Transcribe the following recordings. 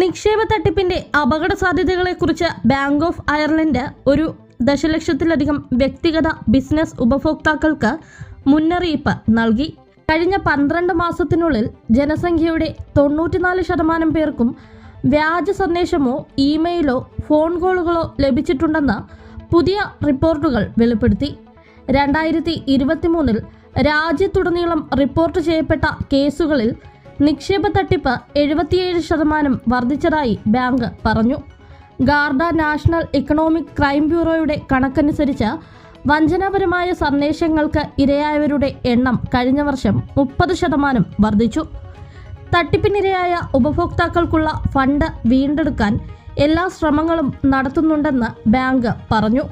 നിക്ഷേപ തട്ടിപ്പിന്റെ അപകട സാധ്യതകളെക്കുറിച്ച് bank of Ireland ഒരു ദശലക്ഷത്തിലധികം വ്യക്തിഗത ബിസിനസ് ഉപഭോക്താക്കൾക്ക് മുന്നറിയിപ്പ് നൽകി. കഴിഞ്ഞ പന്ത്രണ്ട് മാസത്തിനുള്ളിൽ ജനസംഖ്യയുടെ തൊണ്ണൂറ്റിനാല് ശതമാനം പേർക്കും വ്യാജ സന്ദേശമോ ഇമെയിലോ ഫോൺ കോളുകളോ ലഭിച്ചിട്ടുണ്ടെന്ന് പുതിയ റിപ്പോർട്ടുകൾ വെളിപ്പെടുത്തി. രണ്ടായിരത്തി ഇരുപത്തിമൂന്നിൽ രാജ്യത്തുടനീളം റിപ്പോർട്ട് ചെയ്യപ്പെട്ട കേസുകളിൽ നിക്ഷേപ തട്ടിപ്പ് എഴുപത്തിയേഴ് ശതമാനം വർദ്ധിച്ചതായി ബാങ്ക് പറഞ്ഞു. ഗാർഡ നാഷണൽ ഇക്കണോമിക് ക്രൈം ബ്യൂറോയുടെ കണക്കനുസരിച്ച് വഞ്ചനാപരമായ സന്ദേശങ്ങൾക്ക് ഇരയായവരുടെ എണ്ണം കഴിഞ്ഞ വർഷം മുപ്പത് ശതമാനം വർദ്ധിച്ചു. തട്ടിപ്പിനിരയായ ഉപഭോക്താക്കൾക്കുള്ള ഫണ്ട് വീണ്ടെടുക്കാൻ എല്ലാ ശ്രമങ്ങളും നടത്തുന്നുണ്ടെന്ന് ബാങ്ക് പറഞ്ഞു.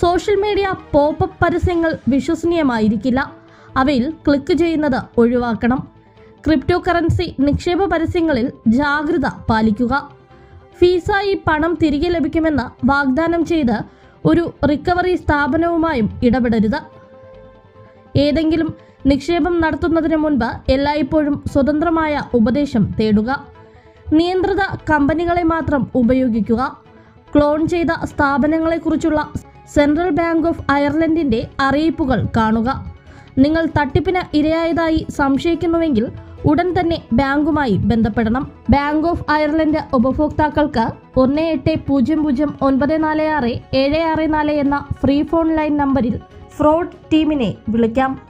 സോഷ്യൽ മീഡിയ പോപ്പപ്പ് പരസ്യങ്ങൾ വിശ്വസനീയമായിരിക്കില്ല. അവയിൽ ക്ലിക്ക് ചെയ്യുന്നത് ഒഴിവാക്കണം. ക്രിപ്റ്റോ കറൻസി നിക്ഷേപ പരസ്യങ്ങളിൽ ജാഗ്രത പാലിക്കുക. ഫീസായി പണം തിരികെ ലഭിക്കുമെന്ന് വാഗ്ദാനം ചെയ്ത് ഒരു റിക്കവറി സ്ഥാപനവുമായും ഇടപെടരുത്. ഏതെങ്കിലും നിക്ഷേപം നടത്തുന്നതിന് മുൻപ് എല്ലായ്പ്പോഴും സ്വതന്ത്രമായ ഉപദേശം തേടുക. നിയന്ത്രിത കമ്പനികളെ മാത്രം ഉപയോഗിക്കുക. ക്ലോൺ ചെയ്ത സ്ഥാപനങ്ങളെക്കുറിച്ചുള്ള സെൻട്രൽ ബാങ്ക് ഓഫ് അയർലൻഡിന്റെ അറിയിപ്പുകൾ കാണുക. നിങ്ങൾ തട്ടിപ്പിന് ഇരയായതായി സംശയിക്കുന്നുവെങ്കിൽ ഉടൻ തന്നെ ബാങ്കുമായി ബന്ധപ്പെടണം. ബാങ്ക് ഓഫ് അയർലൻഡ് ഉപഭോക്താക്കൾക്ക് ഒന്ന് എട്ട് പൂജ്യം പൂജ്യം ഒൻപത് നാല് ആറ് ഏഴ് ആറ് നാല് എന്ന ഫ്രീ ഫോൺ ലൈൻ നമ്പറിൽ ഫ്രോഡ് ടീമിനെ വിളിക്കാം.